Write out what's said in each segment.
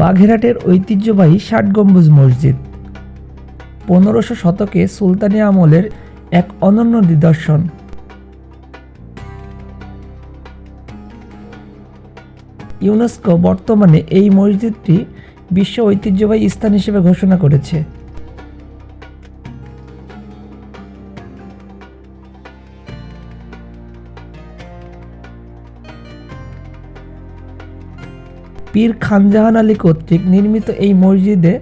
বাঘেরহাটের ঐতিহ্যবাহী ষাট গম্বুজ মসজিদ। পনেরোশো শতকে সুলতানি আমলের এক অনন্য নিদর্শন। ইউনেস্কো বর্তমানে এই মসজিদটি বিশ্ব ঐতিহ্যবাহী স্থান হিসেবে ঘোষণা করেছে। পীর খানজাহান আলী কর্তৃক নির্মিত এই মসজিদে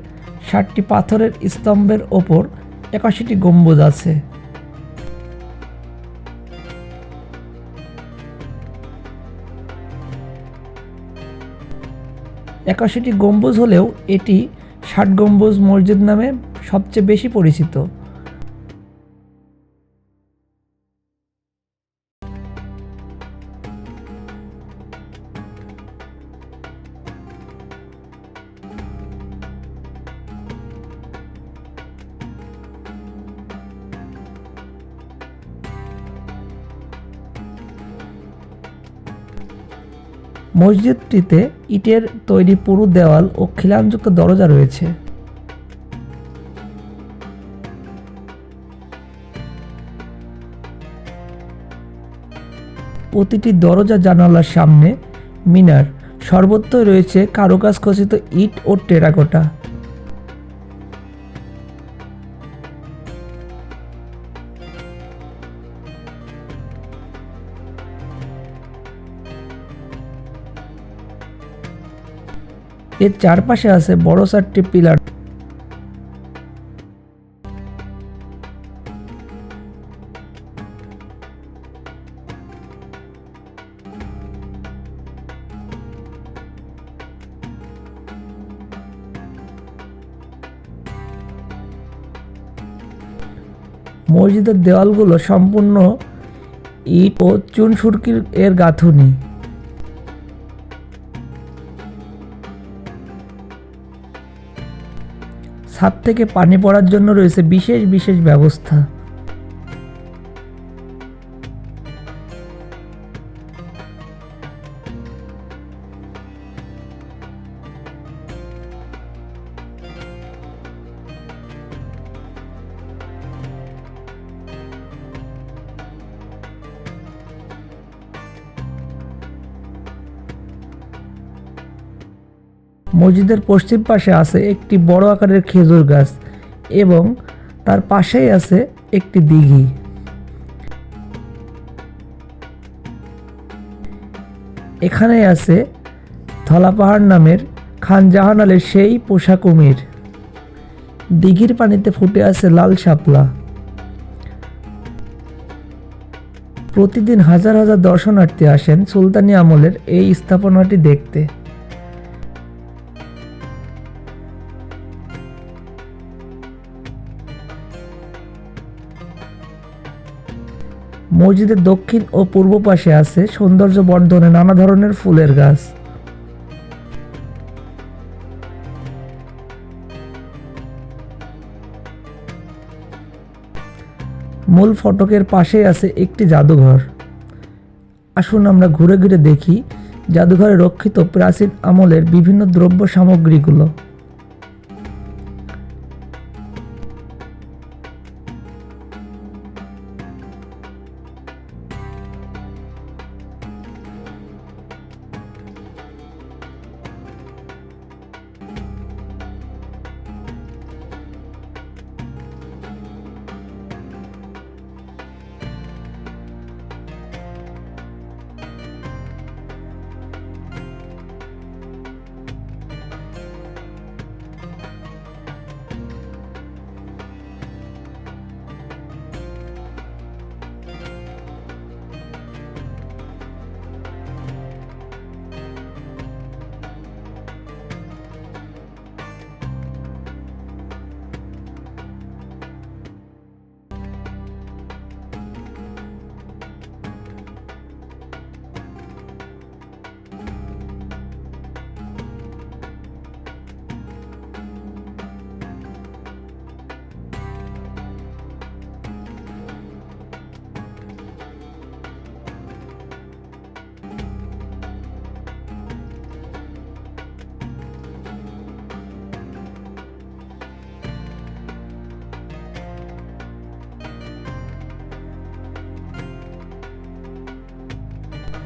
ষাটটি পাথরের স্তম্ভের ওপর একাশিটি গম্বুজ আছে। একাশিটি গম্বুজ হলেও এটি ষাট গম্বুজ মসজিদ নামে সবচেয়ে বেশি পরিচিত। মসজিদটিতে ইটের তৈরি পুরু দেওয়াল ও খিলানযুক্ত দরজা রয়েছে। প্রতিটি দরজা জানালার সামনে মিনার, সর্বত্রই রয়েছে কারুকাজ খচিত ইট ও টেরাকোটা। এর চারপাশে আছে বড় চারটি পিলার। মসজিদের দেওয়ালগুলো সম্পূর্ণ ইট ও চুন সুরকির এর গাঁথুনি। ছাদ থেকে পানি পড়ার জন্য রয়েছে বিশেষ বিশেষ ব্যবস্থা। মসজিদের পশ্চিম পাশে আছে একটি বড় আকারের খেজুর গাছ এবং তার পাশেই আছে একটি দিঘি। এখানে আছে ধলাপাহাড় নামের খান জাহান আলীর সেই পোষা কুমির দিঘির পানিতে ফুটে আছে লাল শাপলা। প্রতিদিন হাজার হাজার দর্শনার্থী আসেন সুলতানি আমলের এই স্থাপনাটি দেখতে। মসজিদের দক্ষিণ ও পূর্ব পাশে আছে সৌন্দর্য বর্ধনে নানা ধরনের ফুলের গাছ। মূল ফটকের পাশেই আছে একটি জাদুঘর। আসুন আমরা ঘুরে ঘুরে দেখি জাদুঘরে রক্ষিত প্রাচীন আমলের বিভিন্ন দ্রব্য সামগ্রীগুলো।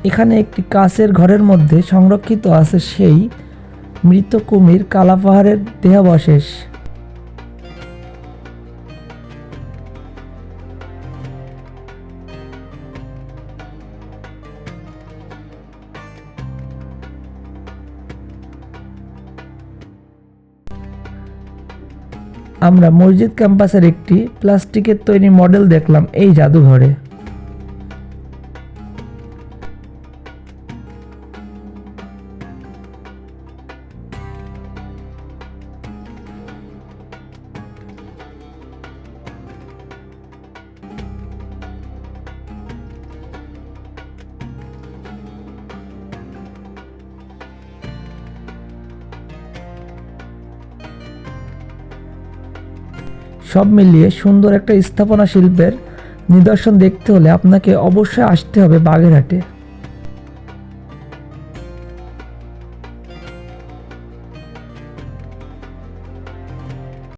এখানে একটি কাঁচের ঘরের মধ্যে সংরক্ষিত আছে সেই মৃত কুমির কালাপাহাড়ের দেহাবশেষ। আমরা মসজিদ ক্যাম্পাসের একটি প্লাস্টিকের তৈরি মডেল দেখলাম, এই জাদুঘরে। সব মিলিয়ে সুন্দর একটা স্থাপনা শিল্পের নিদর্শন দেখতে হলে আপনাকে অবশ্যই আসতে হবে বাগেরহাটে।